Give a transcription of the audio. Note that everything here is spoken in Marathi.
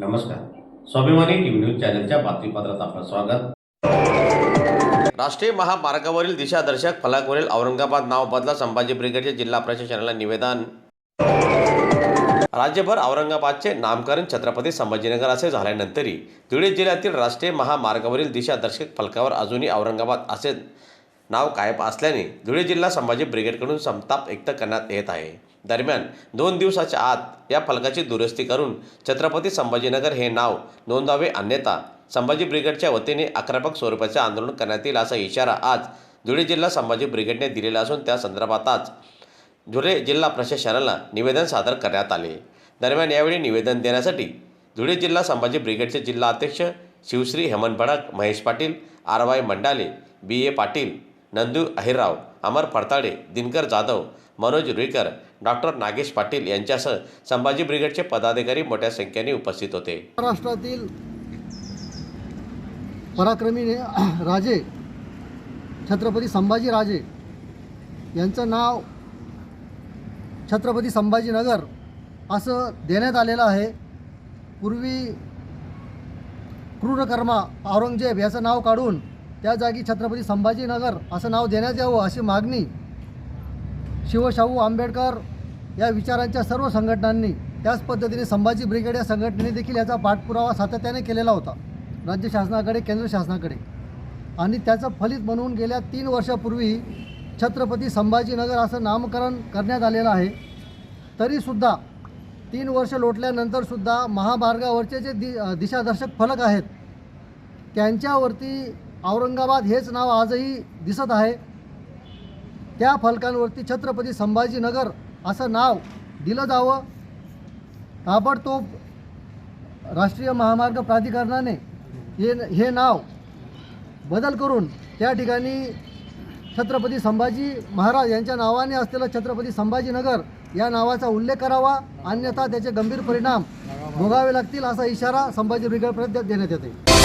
नमस्कार. स्वाभिमानी टीव्ही न्यूज चॅनलच्या बातमीपत्रात आपलं स्वागत. राष्ट्रीय महामार्गावरील दिशादर्शक फलकावरील औरंगाबाद नाव बदला संभाजी ब्रिगेडचे जिल्हा प्रशासनाला निवेदन. राज्यभर औरंगाबादचे नामकरण छत्रपती संभाजीनगर असे झाल्यानंतरही धुळे जिल्ह्यातील राष्ट्रीय महामार्गावरील दिशादर्शक फलकावर अजूनही औरंगाबाद असे नाव कायम असल्याने धुळे जिल्हा संभाजी ब्रिगेडकडून संताप व्यक्त करण्यात येत आहे. दरम्यान दोन दिवसाच्या आत या फलकाची दुरुस्ती करून छत्रपती संभाजीनगर हे नाव नोंदवावे अन्यथा संभाजी ब्रिगेडच्या वतीने आक्रमक स्वरूपाचे आंदोलन करण्यात येईल असा इशारा आज धुळे जिल्हा संभाजी ब्रिगेडने दिलेला असून त्या संदर्भात आज धुळे जिल्हा प्रशासनाला निवेदन सादर करण्यात आले. दरम्यान यावेळी निवेदन देण्यासाठी धुळे जिल्हा संभाजी ब्रिगेडचे जिल्हा अध्यक्ष Shivshri Hemant Bhadak Mahesh Patil R Y Mandale B A Patil Nandu Ahirrao Amar Phadtale Dinkar Jadhav Manoj Ruikar doctor Nagesh Patil यांच्यासह संभाजी ब्रिगेडचे पदाधिकारी मोठ्या संख्येने उपस्थित होते. महाराष्ट्रातील पराक्रमी राजे छत्रपती संभाजी राजे यांचं नाव छत्रपती संभाजीनगर असं देण्यात आलेलं आहे. पूर्वी क्रूरकर्मा औरंगजेब याचं नाव काढून त्या जागी छत्रपती संभाजीनगर असं नाव देण्यात यावं अशी मागणी शिवशाहू आंबेडकर या विचारांच्या सर्व संघटनांनी त्याच पद्धतीने संभाजी ब्रिगेड या संघटनेने देखील याचा पाठपुरावा सातत्याने केलेला होता राज्य शासनाकडे केंद्र शासनाकडे. आणि त्याचं फलित म्हणून गेल्या तीन वर्षापूर्वी छत्रपती संभाजीनगर असं नामकरण करण्यात आलेलं आहे. तरीसुद्धा तीन वर्ष लोटल्यानंतरसुद्धा महामार्गावरचे जे दि दिशादर्शक फलक आहेत त्यांच्यावरती औरंगाबाद हेच नाव आजही दिसत आहे. त्या फलकांवरती छत्रपती संभाजीनगर असं नाव दिलं जावं. ताबडतोब राष्ट्रीय महामार्ग प्राधिकरणाने हे हे नाव बदल करून त्या ठिकाणी छत्रपती संभाजी महाराज यांच्या नावाने असलेलं छत्रपती संभाजीनगर या नावाचा उल्लेख करावा. अन्यथा त्याचे गंभीर परिणाम भोगावे लागतील असा इशारा संभाजी ब्रिगेड देण्यात येते